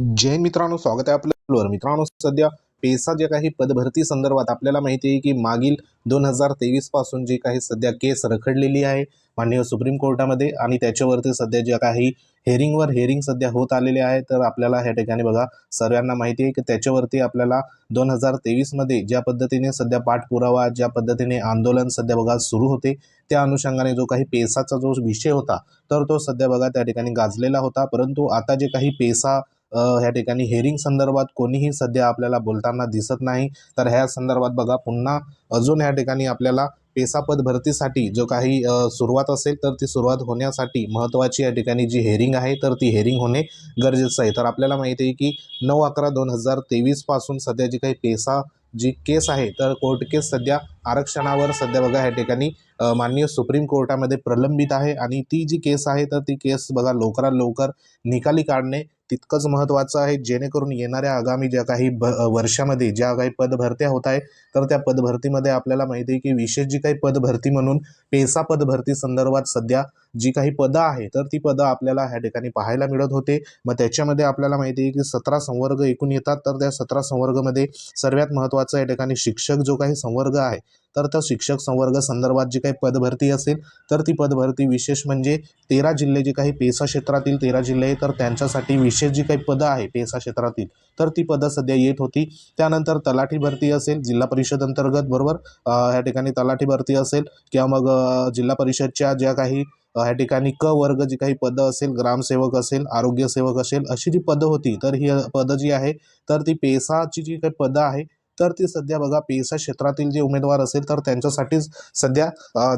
जय मित्रांनो स्वागत आहे आपल्यावर मित्रांनो सध्या पेसा जे काही पदभरती संदर्भात आपल्याला माहिती आहे की मागील दोन हजार तेवीसपासून जे काही सध्या केस रखडलेली आहे माननीय सुप्रीम कोर्टामध्ये आणि त्याच्यावरती सध्या ज्या काही हेरिंगवर हेरिंग सध्या होत आलेले आहे तर आपल्याला ह्या ठिकाणी बघा सर्वांना माहिती आहे की त्याच्यावरती आपल्याला दोन हजार तेवीसमध्ये ज्या पद्धतीने सध्या पाठपुरावा ज्या पद्धतीने आंदोलन सध्या बघा सुरू होते त्या अनुषंगाने जो काही पेसाचा जो विषय होता तर तो सध्या बघा त्या ठिकाणी गाजलेला होता. परंतु आता जे काही पेसा ह्या ठिकाणी हेरिंग संदर्भात कोणीही सध्या आपल्याला बोलताना दिसत नाही. तर ह्या संदर्भात बघा पुन्हा अजून ह्या ठिकाणी आपल्याला पेसापद भरतीसाठी जो काही सुरुवात असेल तर ती सुरुवात होण्यासाठी महत्त्वाची या ठिकाणी जी हेरिंग आहे तर ती हेरिंग होणे गरजेचं आहे. तर आपल्याला माहिती आहे की नऊ अकरा दोन हजार तेवीसपासून सध्या जी काही पेसा जी केस आहे तर कोर्ट केस सध्या आरक्षणावर सध्या बघा ह्या ठिकाणी माननीय सुप्रीम कोर्टामध्ये प्रलंबित आहे आणि ती जी केस आहे तर ती केस बघा लवकरात लवकर निकाली काढणे तितकंच महत्त्वाचं आहे. जेणेकरून येणाऱ्या आगामी ज्या काही ब वर्षामध्ये ज्या काही पदभरत्या होत आहे तर त्या पदभरतीमध्ये आपल्याला माहिती आहे की विशेष जी काही पदभरती म्हणून पेसा पदभरती संदर्भात सध्या जी काही पदं आहे तर ती पदं आपल्याला ह्या ठिकाणी पाहायला मिळत होते. मग त्याच्यामध्ये आपल्याला माहिती आहे की सतरा संवर्ग एकूण येतात तर त्या सतरा संवर्गमध्ये सर्वात महत्त्वाचं या ठिकाणी शिक्षक जो काही संवर्ग आहे तर त्या शिक्षक संवर्ग संदर्भात जी काही पदभरती असेल तर ती पदभरती विशेष म्हणजे तेरा जिल्हे जे काही पेसा क्षेत्रातील तेरा जिल्हे आहे तर त्यांच्यासाठी विशेष जी काही पदं आहे पेसा क्षेत्रातील तर ती पदं सध्या येत होती. त्यानंतर तलाठी भरती असेल जिल्हा परिषद अंतर्गत बरोबर ह्या ठिकाणी तलाठी भरती असेल किंवा मग जिल्हा परिषदच्या ज्या काही ह्या ठिकाणी क वर्ग जी काही पदं असेल ग्रामसेवक असेल आरोग्यसेवक असेल अशी जी पदं होती तर ही पदं जी आहे तर ती पेसाची जी काही पदं आहे तर ती सध्या बघा पेसा क्षेत्रातील जे उमेदवार असेल तर त्यांच्यासाठीच सध्या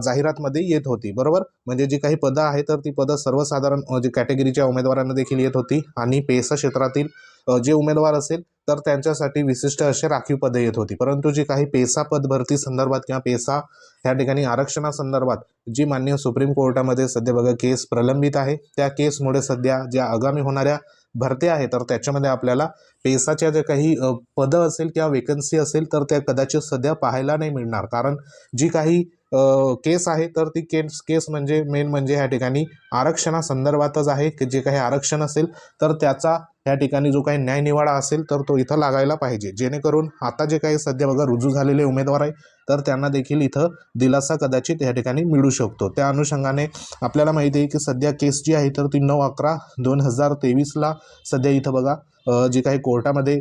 जाहिरातमध्ये येत होती. बरोबर? म्हणजे जी काही पदं आहे तर ती पदं सर्वसाधारण जे कॅटेगरीच्या उमेदवारांना देखील येत होती. आणि पेसा क्षेत्रातील जे उमेदवार असेल तर त्यांच्यासाठी विशिष्ट असे राखीव पदं येत होती. परंतु जी काही पेसा पद भरती संदर्भात किंवा पेसा ह्या ठिकाणी आरक्षणासंदर्भात जी माननीय सुप्रीम कोर्टामध्ये सध्या बघा केस प्रलंबित आहे. त्या केसमुळे सध्या ज्या आगामी होणाऱ्या भरते आहे तर त्याच्यामध्ये आपल्याला पेसाच्या ज्या काही पदं असेल किंवा वेकन्सी असेल तर त्या कदाचित सध्या पाहायला नाही मिळणार. कारण जी काही केस आहे तर ती केस केस म्हणजे मेन म्हणजे ह्या ठिकाणी आरक्षणासंदर्भातच आहे. की जे काही आरक्षण असेल तर त्याचा ह्या ठिकाणी जो काही न्यायनिवाडा असेल तर तो इथं लागायला पाहिजे. जेणेकरून आता जे काही सध्या बघा रुजू झालेले उमेदवार आहे तर त्यांना देखील इथं दिलासा कदाचित या ठिकाणी मिळू शकतो. त्या अनुषंगाने आपल्याला माहिती आहे की सध्या केस जी आहे तर ती नऊ अकरा दोन हजार तेवीसला सध्या इथं बघा जी काही कोर्टामध्ये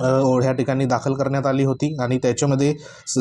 ह्या ठिकाणी दाखल करण्यात आली होती आणि त्याच्यामध्ये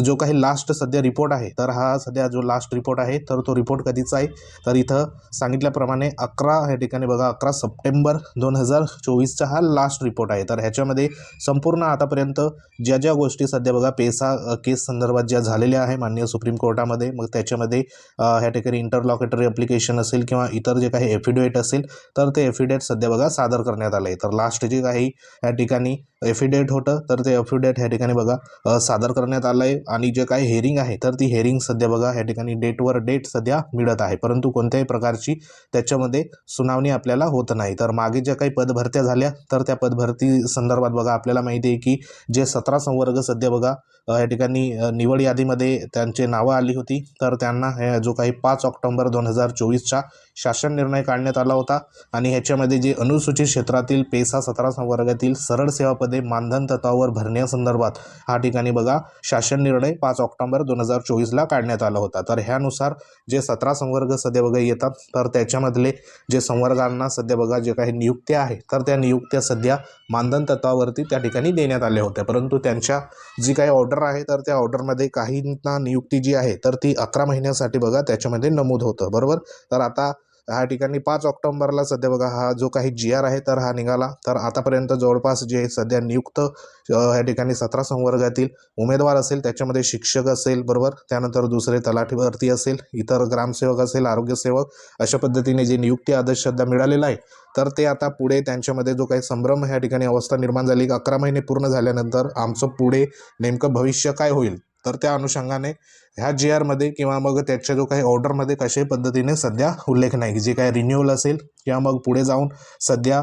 जो काही लास्ट सध्या रिपोर्ट आहे तर हा सध्या जो लास्ट रिपोर्ट आहे तर तो रिपोर्ट कधीचा आहे? तर इथं सांगितल्याप्रमाणे अकरा ह्या ठिकाणी बघा अकरा सप्टेंबर दोन हजार चोवीसचा हा लास्ट रिपोर्ट आहे. तर ह्याच्यामध्ये संपूर्ण आतापर्यंत ज्या ज्या गोष्टी सध्या बघा पेसा केस संदर्भात ज्या झालेल्या आहे माननीय सुप्रीम कोर्टामध्ये मग त्याच्यामध्ये ह्या ठिकाणी इंटरलॉकेटरी अप्लिकेशन असेल किंवा इतर जे काही एफिडेविट असेल तर ते एफिडेविट सध्या बघा सादर करण्यात आलं आहे तर लास्ट जे काही या ठिकाणी एफिडेविट होतं तर ते अपडेट ह्या ठिकाणी बघा सादर करण्यात आलं आहे आणि जे काही हेरिंग आहे तर ती हेरिंग सध्या बघा ह्या ठिकाणी डेटवर डेट सध्या मिळत आहे. परंतु कोणत्याही प्रकारची त्याच्यामध्ये सुनावणी आपल्याला होत नाही. तर मागे ज्या काही पदभरत्या झाल्या तर त्या पदभरती संदर्भात बघा आपल्याला माहिती आहे की जे सतरा संवर्ग सध्या बघा या ठिकाणी निवड यादीमध्ये त्यांचे नावं आली होती. तर त्यांना जो काही पाच ऑक्टोंबर दोन हजार चोवीसच्या शासन निर्णय काढण्यात आला होता. आणि ह्याच्यामध्ये जे अनुसूचित क्षेत्रातील पेसा सतरा संवर्गातील सरळ सेवा पदे मानधन तत्वावर भरण्यासंदर्भात हा ठिकाणी बघा शासन निर्णय पाच ऑक्टोबर दोन हजार चोवीसला काढण्यात आला होता. तर ह्यानुसार जे सतरा संवर्ग सध्या बघा येतात तर त्याच्यामधले जे संवर्गांना सध्या बघा जे काही नियुक्त्या आहे तर त्या नियुक्त्या सध्या मानधन तत्वावरती त्या ठिकाणी देण्यात आल्या होत्या. परंतु त्यांच्या जी काही ऑर्डर आहे तर त्या ऑर्डरमध्ये काहींना नियुक्ती जी आहे तर ती अकरा महिन्यासाठी बघा त्याच्यामध्ये नमूद होतं. बरोबर? तर आता ह्या ठिकाणी पाच ऑक्टोंबरला सध्या बघा हा जो काही जी आर आहे तर हा निघाला. तर आतापर्यंत जवळपास जे सध्या नियुक्त ह्या ठिकाणी सतरा संवर्गातील उमेदवार असेल त्याच्यामध्ये शिक्षक असेल बरोबर. त्यानंतर दुसरे तलाठी भरती असेल इतर ग्रामसेवक असेल आरोग्यसेवक अशा पद्धतीने जे नियुक्ती आदेश सध्या मिळालेला आहे. तर ते आता पुढे त्यांच्यामध्ये जो काही संभ्रम ह्या ठिकाणी अवस्था निर्माण झाली की अकरा महिने पूर्ण झाल्यानंतर आमचं पुढे नेमकं भविष्य काय होईल? तर त्या अनुषंगाने ह्या जी आरमध्ये किंवा मग त्याच्या जो काही ऑर्डरमध्ये कशाही पद्धतीने सध्या उल्लेख नाही. जे काही रिन्युअल असेल किंवा मग पुढे जाऊन सध्या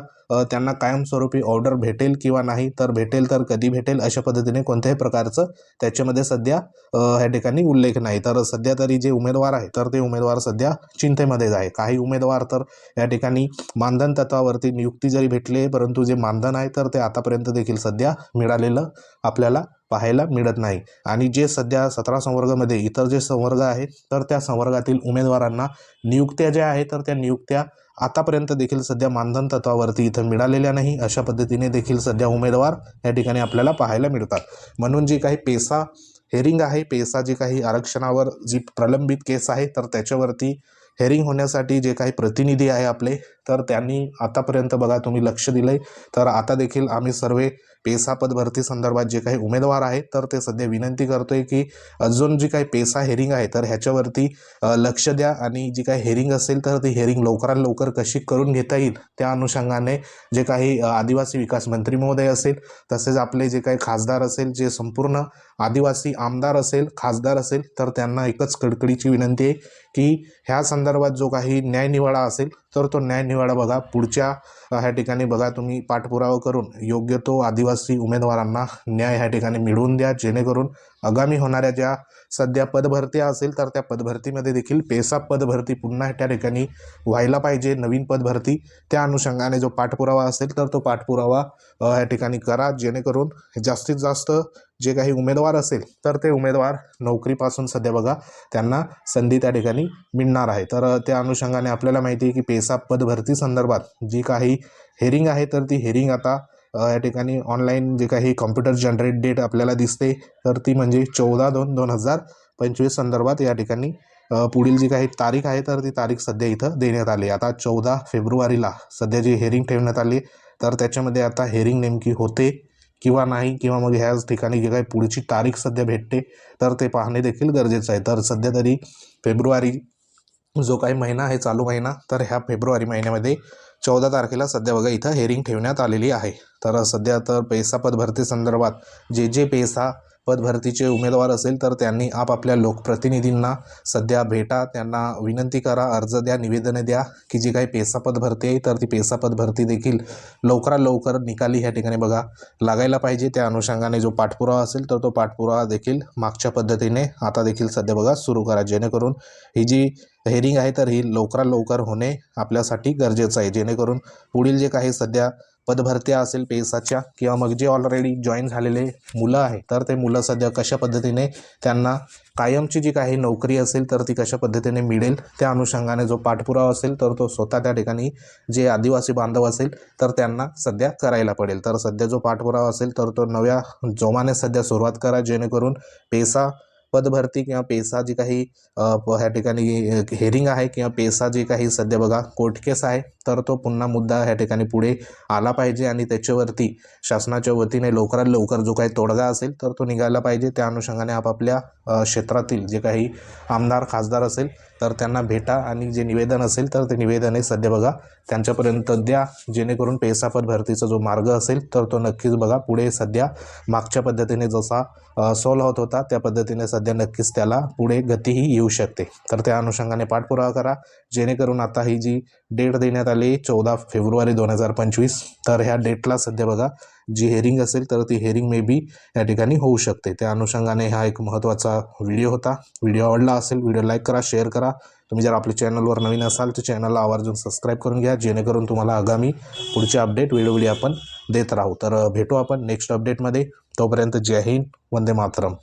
त्यांना कायमस्वरूपी ऑर्डर भेटेल किंवा नाही तर भेटेल तर कधी भेटेल अशा पद्धतीने कोणत्याही प्रकारचं त्याच्यामध्ये सध्या ह्या ठिकाणी उल्लेख नाही. तर सध्या तरी जे उमेदवार आहे तर ते उमेदवार सध्या चिंतेमध्येच आहे. काही उमेदवार तर या ठिकाणी मानधन तत्वावरती नियुक्ती जरी भेटली परंतु जे मानधन आहे तर ते आतापर्यंत देखील सध्या मिळालेलं आपल्याला पाहायला मिळत नाही. आणि जे सध्या सतरा संवर्गामध्ये इतर जे संवर्ग आहेत तर त्या संवर्गातील उमेदवारांना नियुक्त्या ज्या आहेत तर त्या नियुक्त्या आतापर्यंत देखील सध्या मानधन तत्वावरती इथं मिळालेल्या नाही. अशा पद्धतीने देखील सध्या उमेदवार या ठिकाणी आपल्याला पाहायला मिळतात. म्हणून जी काही पेसा हेरिंग आहे पेसा जी काही आरक्षणावर जी प्रलंबित केस आहे तर त्याच्यावरती हेरिंग होण्यासाठी जे काही प्रतिनिधी आहे आपले तर त्यांनी आतापर्यंत बघा तुम्ही लक्ष दिलंय. तर आता देखील आम्ही सर्व पेसापद भरती संदर्भात जे काही उमेदवार आहेत तर ते सध्या विनंती करतोय की अजून जी काही पेसा हेरिंग आहे तर ह्याच्यावरती लक्ष द्या आणि जी काही हेरिंग असेल तर ती हेरिंग लवकरात लवकर कशी करून घेता येईल त्या अनुषंगाने जे काही आदिवासी विकास मंत्री महोदय असेल तसेच आपले जे काही खासदार असेल जे संपूर्ण आदिवासी आमदार असेल खासदार असेल तर त्यांना एकच कडकडीची विनंती आहे की ह्या संदर्भात जो काही न्यायनिवाडा असेल तर तो न्याय न्यायनिवाडा बघा. पुढच्या ह्या ठिकाणी बघा तुम्ही पाठपुरावा करून योग्य तो आदिवासी उमेदवारांना न्याय ह्या ठिकाणी मिळवून द्या जेणेकरून आगामी होणाऱ्या ज्या सध्या पदभरती असेल तर त्या पदभरतीमध्ये देखील पेसा पदभरती पुन्हा त्या ठिकाणी व्हायला पाहिजे. नवीन पदभरती त्या अनुषंगाने जो पाठपुरावा असेल तर तो पाठपुरावा या ठिकाणी करा. जेणेकरून जास्तीत जास्त जे काही उमेदवार असेल तर ते उमेदवार नोकरीपासून सध्या बघा त्यांना संधी त्या ठिकाणी मिळणार आहे. तर त्या अनुषंगाने आपल्याला माहिती आहे की पेसा पदभरती संदर्भात जी काही हेरिंग आहे तर ती हेरिंग आता या ठिकाणी ऑनलाईन जे काही कॉम्प्युटर जनरेट डेट आपल्याला दिसते तर ती म्हणजे चौदा दोन दोन हजार पंचवीस संदर्भात या ठिकाणी पुढील जी काही तारीख आहे तर ती तारीख सध्या इथं देण्यात आली आता चौदा फेब्रुवारीला सध्या जी हेरिंग ठेवण्यात आली तर त्याच्यामध्ये आता हेरिंग नेमकी होते किंवा नाही किंवा मग ह्याच ठिकाणी जे काही पुढची तारीख सध्या भेटते तर ते पाहणे देखील गरजेचं आहे. तर सध्या तरी फेब्रुवारी जो काही महिना आहे चालू महिना तर ह्या फेब्रुवारी महिन्यामध्ये चौदा तारखेला सध्या बघा इथं हेरिंग ठेवण्यात आलेली आहे. तर सध्या तर पैसा पदभरती संदर्भात जे जे पैसा पदभरतीचे उमेदवार असेल तर त्यांनी आपापल्या लोकप्रतिनिधींना सध्या भेटा त्यांना विनंती करा अर्ज द्या निवेदने द्या की जी काही पेसा पदभरती आहे तर ती पेसा पदभरती देखील लवकरात लवकर निकाली ह्या ठिकाणी बघा. लागायला पाहिजे त्या अनुषंगाने जो पाठपुरावा असेल तर तो पाठपुरावा देखील मागच्या पद्धतीने आता देखील सध्या बघा सुरू करा. जेणेकरून ही जी हेरिंग आहे तर ही लवकरात लवकर होणे आपल्यासाठी गरजेचं आहे. जेणेकरून पुढील जे काही सध्या पदभरत्या असेल पेसाच्या किंवा मग जे ऑलरेडी जॉईन झालेले मुलं आहे तर ते मुलं सध्या कशा पद्धतीने त्यांना कायमची जी काही नोकरी असेल तर ती कशा पद्धतीने मिळेल त्या अनुषंगाने जो पाठपुरावा असेल तर तो स्वतः त्या ठिकाणी जे आदिवासी बांधव असेल तर त्यांना सध्या करायला पडेल. तर सध्या जो पाठपुरावा असेल तर तो नव्या जोमाने सध्या सुरुवात करा जेणेकरून पेसा पदभरती किंवा पेसा जी काही प- ह्या ठिकाणी हेरिंग आहे किंवा पेसा जी काही सध्या बघा कोर्ट केस आहे तर तो पुन्हा मुद्दा ह्या ठिकाणी पुढे आला पाहिजे आणि त्याच्यावरती शासनाच्या वतीने लवकरात लवकर जो काही तोडगा असेल तर तो निघायला पाहिजे. त्या अनुषंगाने आपापल्या क्षेत्रातील जे काही आमदार खासदार असेल तर त्यांना भेटा आणि जे निवेदन असेल तर ते निवेदन हे सध्या बघा त्यांच्यापर्यंत द्या. जेणेकरून पेसा भरतीचा जो मार्ग असेल तर तो नक्कीच बघा पुढे सध्या मागच्या पद्धतीने जसा सॉल्व होत होता त्या पद्धतीने सध्या नक्कीच त्याला पुढे गतीही येऊ शकते. तर त्या अनुषंगाने पाठपुरावा करा. जेणेकरून आता ही जी डेट देण्यात आली चौदा फेब्रुवारी दोन हजार पंचवीस तर ह्या डेटला सध्या बघा जी हेरिंग असेल तर ती हेरिंग मे बी या ठिकाणी होऊ शकते. त्या अनुषंगाने हा एक महत्त्वाचा व्हिडिओ होता. व्हिडिओ आवडला असेल व्हिडिओ लाईक करा शेअर करा. तुम्ही जर आपल्या चॅनलवर नवीन असाल तर चॅनलला आवर्जून सबस्क्राईब करून घ्या. जेणेकरून तुम्हाला आगामी पुढचे अपडेट वेळोवेळी आपण देत राहू. तर भेटू आपण नेक्स्ट अपडेटमध्ये तोपर्यंत जय हिंद वंदे मातरम.